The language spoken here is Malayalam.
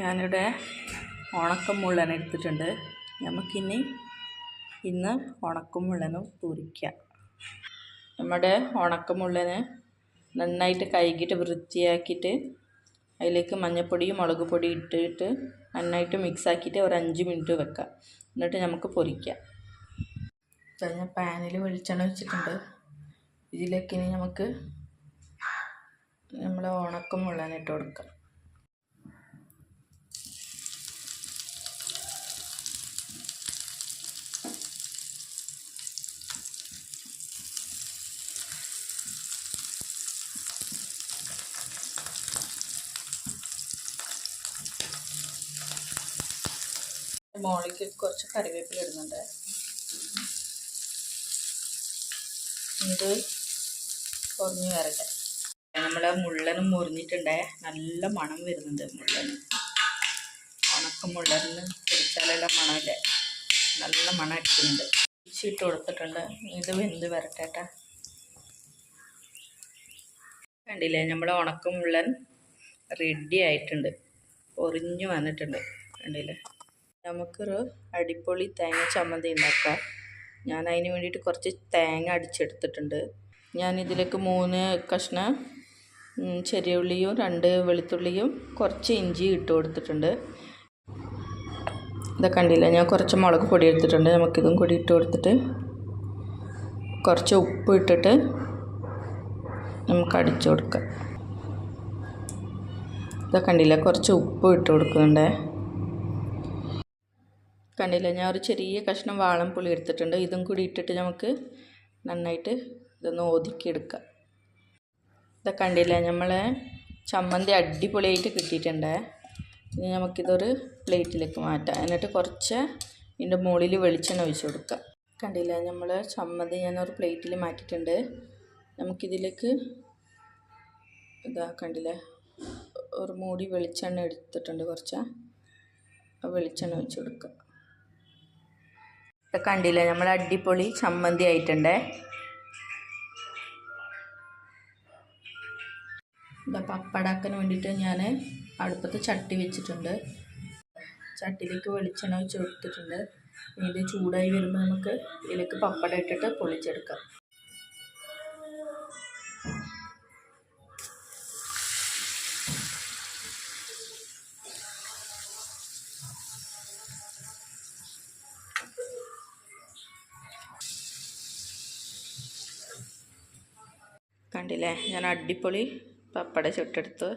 ഞാനിവിടെ ഉണക്കം മുള്ളൻ എടുത്തിട്ടുണ്ട്. നമുക്കിനി ഇന്ന് ഉണക്കം മുള്ളനും പൊരിക്കാം. നമ്മുടെ ഉണക്കം മുള്ളന് നന്നായിട്ട് കഴുകിയിട്ട് വൃത്തിയാക്കിയിട്ട് അതിലേക്ക് മഞ്ഞൾപ്പൊടിയും മുളക് പൊടി ഇട്ടിട്ട് നന്നായിട്ട് മിക്സാക്കിയിട്ട് ഒരു അഞ്ച് മിനിറ്റ് വെക്കാം. എന്നിട്ട് നമുക്ക് പൊരിക്കാം. ഞാൻ പാനിൽ വെളിച്ചെണ്ണ വെച്ചിട്ടുണ്ട്. ഇതിലേക്ക് ഇനി നമുക്ക് നമ്മൾ ഉണക്കം മുള്ളനിട്ട് കൊടുക്കാം. മോളിക്ക് കുറച്ച് കറിവേപ്പില ഇടുന്നുണ്ട്. ഇത് കുറഞ്ഞു വരട്ടെ. നമ്മളെ മുള്ളനും മുറിഞ്ഞിട്ടുണ്ടേ നല്ല മണം വരുന്നുണ്ട് മുള്ളന് ഉണക്ക മുള്ളന് പൊരിച്ചാലെല്ലാം മണമില്ലേ? നല്ല മണം അടിക്കുന്നുണ്ട്. ഇട്ട് കൊടുത്തിട്ടുണ്ട്. ഇത് വെന്ത് വരട്ടെ കണ്ടില്ലേ നമ്മളെ ഉണക്ക മുള്ളൻ റെഡി ആയിട്ടുണ്ട്. പൊറിഞ്ഞു വന്നിട്ടുണ്ട്. കണ്ടില്ലേ? നമുക്കൊരു അടിപൊളി തേങ്ങ ചമ്മന്തി ഉണ്ടാക്കാം. ഞാൻ അതിന് വേണ്ടിയിട്ട് കുറച്ച് തേങ്ങ അടിച്ചെടുത്തിട്ടുണ്ട്. ഞാൻ ഇതിലേക്ക് മൂന്ന് കഷ്ണം ചെറിയ ഉള്ളിയും രണ്ട് വെളുത്തുള്ളിയും കുറച്ച് ഇഞ്ചി ഇട്ട് കൊടുത്തിട്ടുണ്ട്. ഇതൊക്കെ കണ്ടില്ല? ഞാൻ കുറച്ച് മുളക് പൊടി എടുത്തിട്ടുണ്ട്. നമുക്കിതും കൂടി ഇട്ട് കൊടുത്തിട്ട് കുറച്ച് ഉപ്പ് ഇട്ടിട്ട് നമുക്ക് അടിച്ചു കൊടുക്കാം. ഇതൊക്കെ കണ്ടില്ല? കുറച്ച് ഉപ്പ് ഇട്ട് കൊടുക്കുന്നുണ്ടേ. കണ്ടില്ല? ഞാൻ ഒരു ചെറിയ കഷ്ണം വാളം പുളി എടുത്തിട്ടുണ്ട്. ഇതും കൂടി ഇട്ടിട്ട് നമുക്ക് നന്നായിട്ട് ഇതൊന്ന് ഒതുക്കിയെടുക്കാം. ഇതൊക്കെ കണ്ടില്ല? നമ്മളെ ചമ്മന്തി അടിപൊളിയായിട്ട് കിട്ടിയിട്ടുണ്ട്. ഇനി നമുക്കിതൊരു പ്ലേറ്റിലേക്ക് മാറ്റാം. എന്നിട്ട് കുറച്ച് ഇതിന്റെ മുകളിൽ വെളിച്ചെണ്ണ ഒഴിച്ച് കൊടുക്കാം. കണ്ടില്ല? നമ്മൾ ചമ്മന്തി ഞാനൊരു പ്ലേറ്റിൽ മാറ്റിയിട്ടുണ്ട്. നമുക്കിതിലേക്ക് ഇതാ കണ്ടില്ലേ? ഒരു മൂടി വെളിച്ചെണ്ണ എടുത്തിട്ടുണ്ട് കുറച്ച്. വെളിച്ചെണ്ണ ഒഴിച്ച് കൊടുക്കുക. കണ്ടില്ലേ? നമ്മൾ അടിപൊളി ചമ്മന്തി ആയിട്ടുണ്ടേ. ഇതാ പപ്പടാക്കാൻ വേണ്ടിയിട്ട് ഞാൻ അടുപ്പത്ത് ചട്ടി വെച്ചിട്ടുണ്ട്. ചട്ടിയിലേക്ക് വെളിച്ചെണ്ണ ഒഴിച്ച് കൊടുത്തിട്ടുണ്ട്. ഇത് ചൂടായി വരുമ്പോൾ നമുക്ക് ഇതിലേക്ക് പപ്പട ഇട്ടിട്ട് പൊളിച്ചെടുക്കാം. കണ്ടില്ലേ? ഞാൻ അടിപൊളി പപ്പട ചുട്ടെടുത്ത്